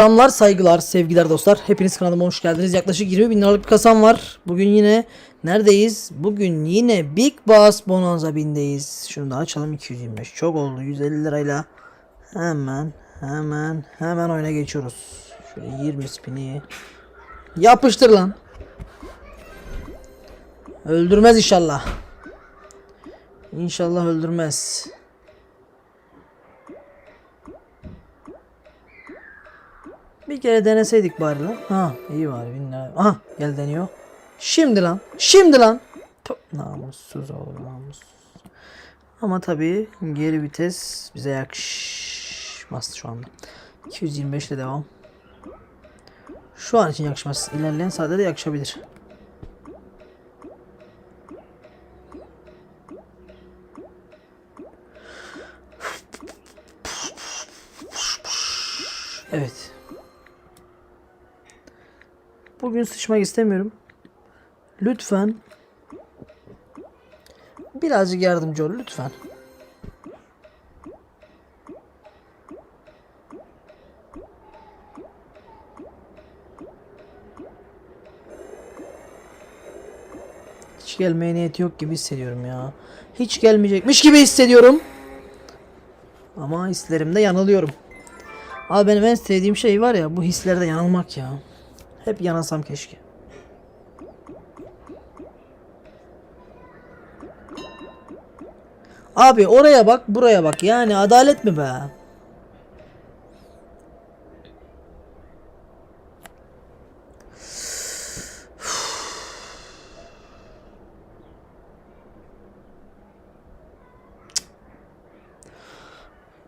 Selamlar, saygılar, sevgiler dostlar. Hepiniz kanalıma hoş geldiniz. Yaklaşık 20 bin liralık bir kasam var. Bugün yine neredeyiz? Bugün yine Big Boss Bonanza bindeyiz. Şunu da açalım 225. Çok oldu 150 lirayla. Hemen hemen hemen oyuna geçiyoruz. Şöyle 20 spini. Yapıştır lan. Öldürmez inşallah. İnşallah öldürmez. Bir kere deneseydik bari lan. Ha iyi bari bin lira. Aha gel deniyor. Şimdi lan. Şimdi lan. Tüh, Namussuz oğlum namussuz. Ama tabii geri vites bize yakışmaz şu anda. 225 ile devam. Şu an için yakışmaz. İlerleyen saatte de yakışabilir. Evet. Bugün sıçmak istemiyorum. Lütfen birazcık yardımcı ol lütfen. Hiç gelmeye niyeti yok gibi hissediyorum ya. Hiç gelmeyecekmiş gibi hissediyorum. Ama hislerimde yanılıyorum. Abi benim en sevdiğim şey var ya bu hislerde yanılmak ya. Hep yanasam keşke. Abi oraya bak buraya bak yani adalet mi be?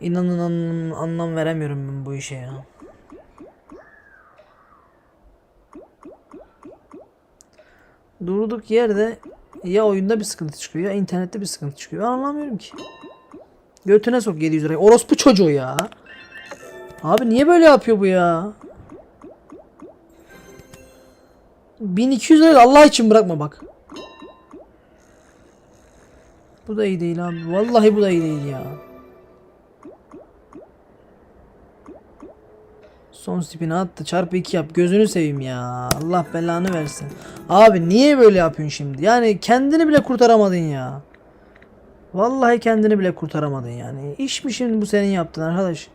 İnanın anlam, veremiyorum ben bu işe ya. Durduk yerde ya oyunda bir sıkıntı çıkıyor ya internette bir sıkıntı çıkıyor. Ben anlamıyorum ki. Götüne sok 700 lirayı. Orospu çocuğu ya. Abi niye böyle yapıyor bu ya? 1200 lirayı Allah için bırakma bak. Bu da iyi değil abi. Vallahi bu da iyi değil ya. Son spini attı. Çarpı 2 yap. Gözünü seveyim ya. Allah belanı versin. Abi niye böyle yapıyorsun şimdi? Yani kendini bile kurtaramadın ya. Vallahi kendini bile kurtaramadın yani. İş mi şimdi bu senin yaptın arkadaş?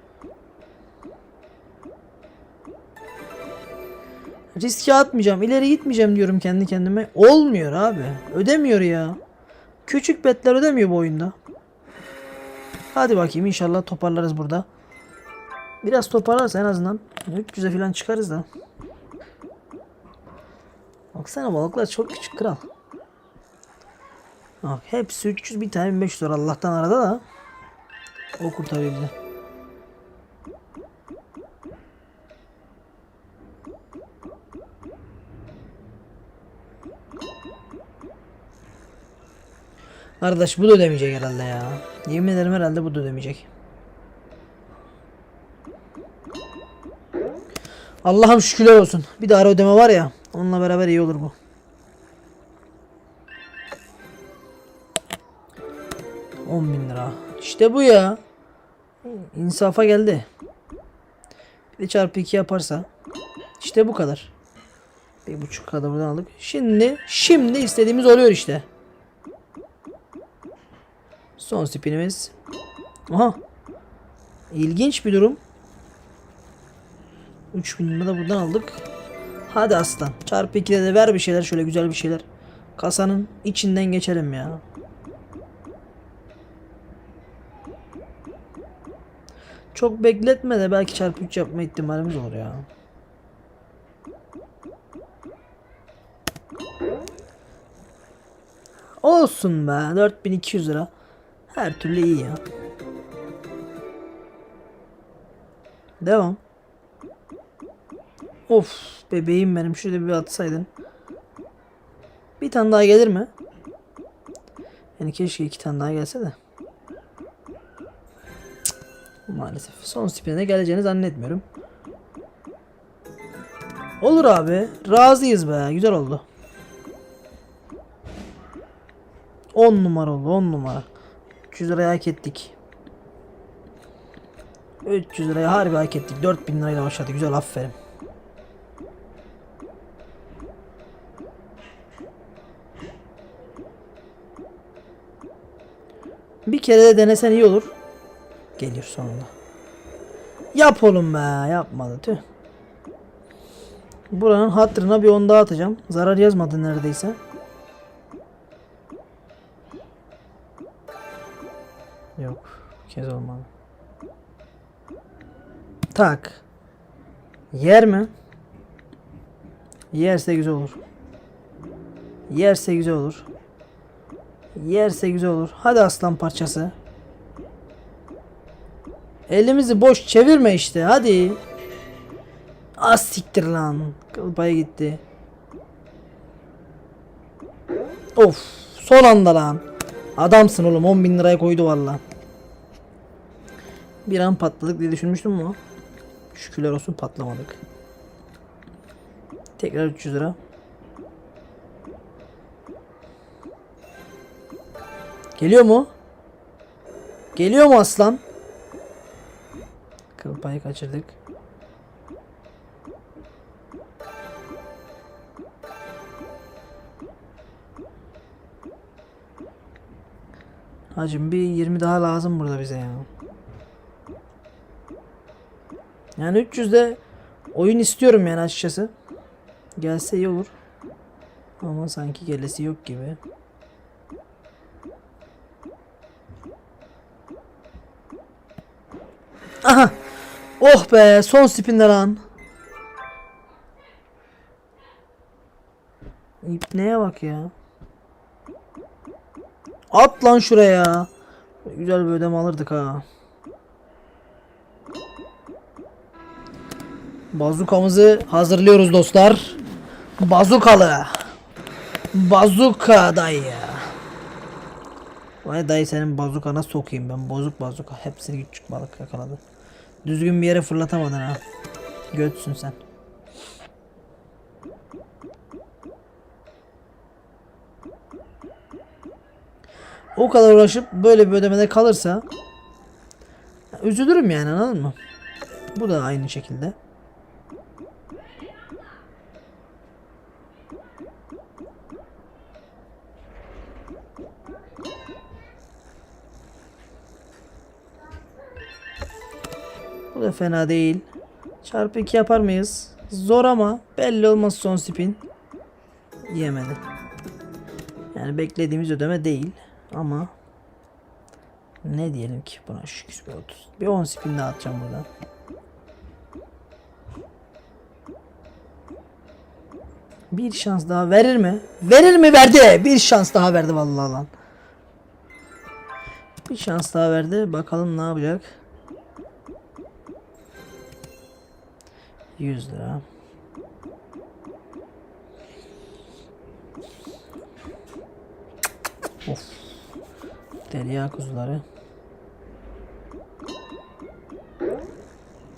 Riske atmayacağım. ileri gitmeyeceğim diyorum kendi kendime. Olmuyor abi. Ödemiyor ya. Küçük betler ödemiyor bu oyunda. Hadi bakayım inşallah toparlarız burada. Biraz toparlarsa en azından 300'e falan çıkarız da. Baksana balıklar çok küçük kral. Bak hepsi 300 bir tane 1500 lira Allah'tan arada da. O kurtarıyor bizi. Arkadaş bu da ödemeyecek herhalde ya. Yemin ederim herhalde bu da ödemeyecek. Allah'ım şükürler olsun. Bir de ara ödeme var ya. Onunla beraber iyi olur bu. On bin lira. İşte bu ya. İnsafa geldi. Bir de çarpı iki yaparsa. İşte bu kadar. Bir buçuk kadar buradan aldık. Şimdi, şimdi istediğimiz oluyor işte. Son spinimiz. Aha. İlginç bir durum. 3000 lira da buradan aldık. Hadi aslan. Çarpı 2'de de ver bir şeyler şöyle güzel bir şeyler. Kasanın içinden geçelim ya. Çok bekletme de belki çarpı 3 yapma ihtimalimiz olur ya. Olsun be 4200 lira. Her türlü iyi ya. Devam. Of bebeğim benim şurada bir atsaydın. Bir tane daha gelir mi? Yani keşke iki tane daha gelse de. Cık, Maalesef. Son spine geleceğini zannetmiyorum. Olur abi. Razıyız be. Güzel oldu. 10 numara oldu. 10 numara. 300 liraya hak ettik. 300 liraya harbi hak ettik. 4000 lirayla başladı. Güzel aferin. Bir kere de denesen iyi olur. Gelir sonunda. Yap oğlum be. Yapmadı tüh. Buranın hatırına bir on daha atacağım. Zarar yazmadı neredeyse. Yok. Kez olmadı. Tak. Yer mi? Yerse güzel olur. Yerse güzel olur. Yerse güzel olur. Hadi aslan parçası. Elimizi boş çevirme işte hadi. Az siktir lan. Kıl payı gitti. Of. Son anda lan. Adamsın oğlum 10 bin liraya koydu valla. Bir an patladık diye düşünmüştüm ama şükürler olsun patlamadık. Tekrar 300 lira. Geliyor mu? Geliyor mu aslan? Kıl payı kaçırdık. Hacım bir 20 daha lazım burada bize ya. Yani 300'de oyun istiyorum yani açıkçası. Gelse iyi olur. Ama sanki gelesi yok gibi. Aha! Oh be son spinler lan. İpneye bak ya. At lan şuraya. Güzel bir ödeme alırdık ha. Bazukamızı hazırlıyoruz dostlar. Bazukalı. Bazuka dayı. Vay dayı senin bazukana sokayım ben. Bozuk bazuka. Hepsini küçük balık yakaladı. Düzgün bir yere fırlatamadın ha. Götsün sen. O kadar uğraşıp böyle bir ödemede kalırsa üzülürüm yani anladın mı? Bu da aynı şekilde. Da fena değil. Çarpı 2 yapar mıyız? Zor ama belli olmaz son spin. Yemedi. Yani beklediğimiz ödeme değil. Ama ne diyelim ki buna şükür bir 30. Bir 10 spin daha atacağım buradan. Bir şans daha verir mi? Verir mi? Verdi. Bir şans daha verdi vallahi lan. Bir şans daha verdi. Bakalım ne yapacak. 100 lira. Of. Derya kuzuları.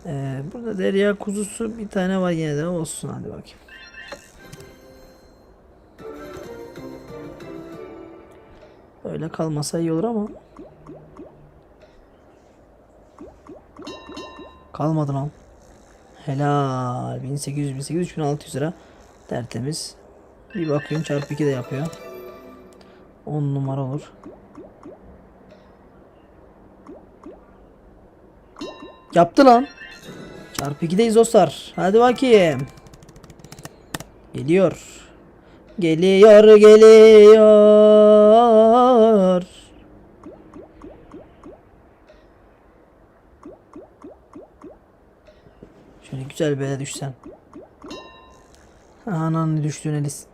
Ee, burada derya kuzusu bir tane var yine de olsun hadi bakayım. Öyle kalmasa iyi olur ama. Kalmadı lan. Helal. 1800, 1800, 3600 lira. Tertemiz. Bir bakıyorum çarpı 2 de yapıyor. 10 numara olur. Yaptı lan. Çarpı 2'deyiz dostlar. Hadi bakayım. Geliyor. Geliyor geliyor. Şöyle güzel yere düşsen. Ananı düştüğün Elis.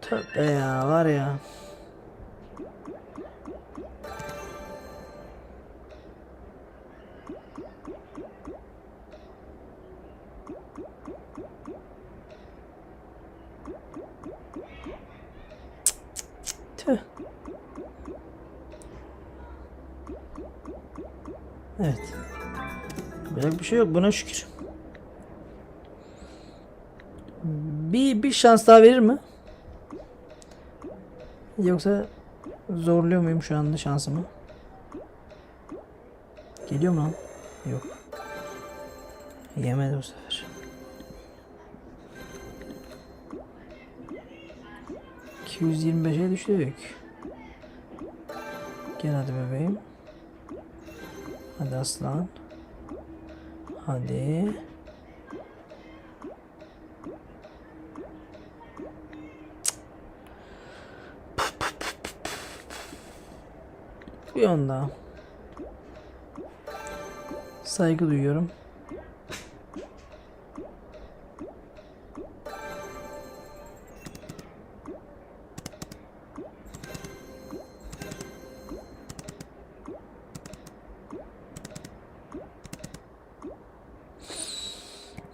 Tövbe ya var ya. Tüh. Evet. Böyle bir şey yok buna şükür. Bir şans daha verir mi? Yoksa zorluyor muyum şu anda şansımı? Geliyor mu lan? Yok. Yemedi bu sefer. ...225'e düştük. Gel hadi bebeğim. Hadi aslan. Hadi. Bir on daha. Saygı duyuyorum.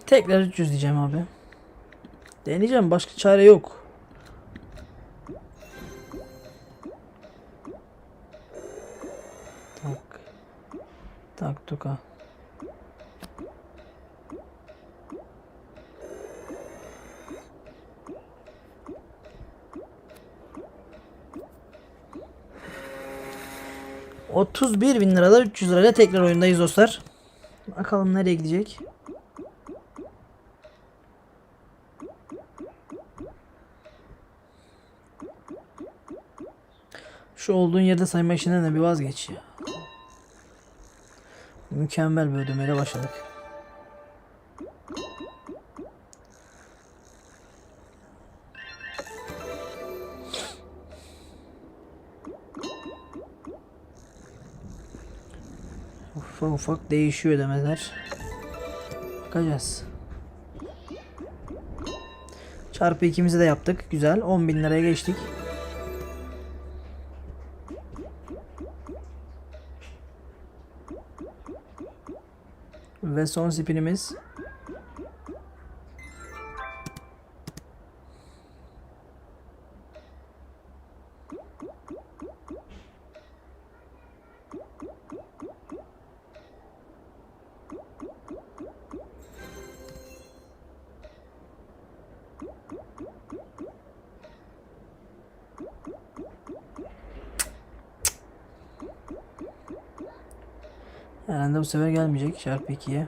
Tekrar 300 diyeceğim abi. Deneyeceğim başka çare yok. Tak tuka. ...31 bin lirada 300 lirayla tekrar oyundayız dostlar. Bakalım nereye gidecek. Şu olduğun yerde sayma işinden de bir vazgeç ya. Mükemmel bir ödemeyle başladık. Ufak ufak değişiyor ödemeler. Bakacağız. Çarpı ikimizi de yaptık. Güzel. 10 bin liraya geçtik. Ve son spinimiz. Herhalde bu sefer gelmeyecek çarpı 2'ye.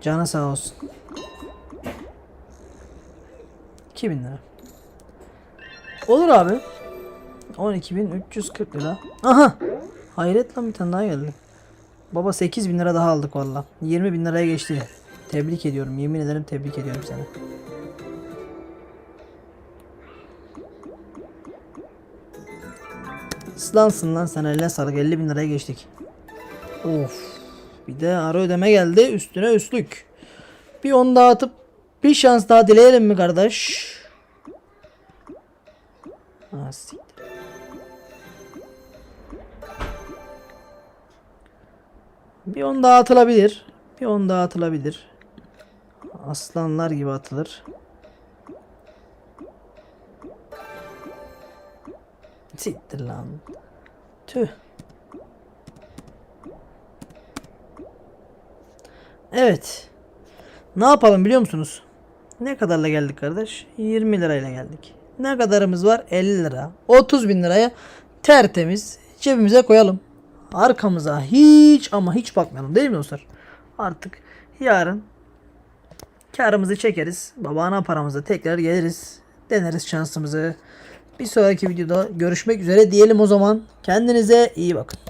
Canı sağ olsun. 2000 lira. Olur abi. 12.340 lira. Aha. Hayret lan bir tane daha geldi. Baba 8000 lira daha aldık valla. 20 bin liraya geçti. Tebrik ediyorum. Yemin ederim tebrik ediyorum seni. Islansın lan sen eline sağlık 50 bin liraya geçtik. Of. Bir de ara ödeme geldi üstüne üstlük. Bir on daha atıp bir şans daha dileyelim mi kardeş? Ha, siktir. Bir on daha atılabilir. Bir on daha atılabilir. Aslanlar gibi atılır. Siktir lan. Tüh. Evet. Ne yapalım biliyor musunuz? Ne kadarla geldik kardeş? 20 lirayla geldik. Ne kadarımız var? 50 lira. 30 bin liraya tertemiz cebimize koyalım. Arkamıza hiç ama hiç bakmayalım değil mi dostlar? Artık yarın karımızı çekeriz. Babana paramızı tekrar geliriz. Deneriz şansımızı. Bir sonraki videoda görüşmek üzere diyelim o zaman. Kendinize iyi bakın.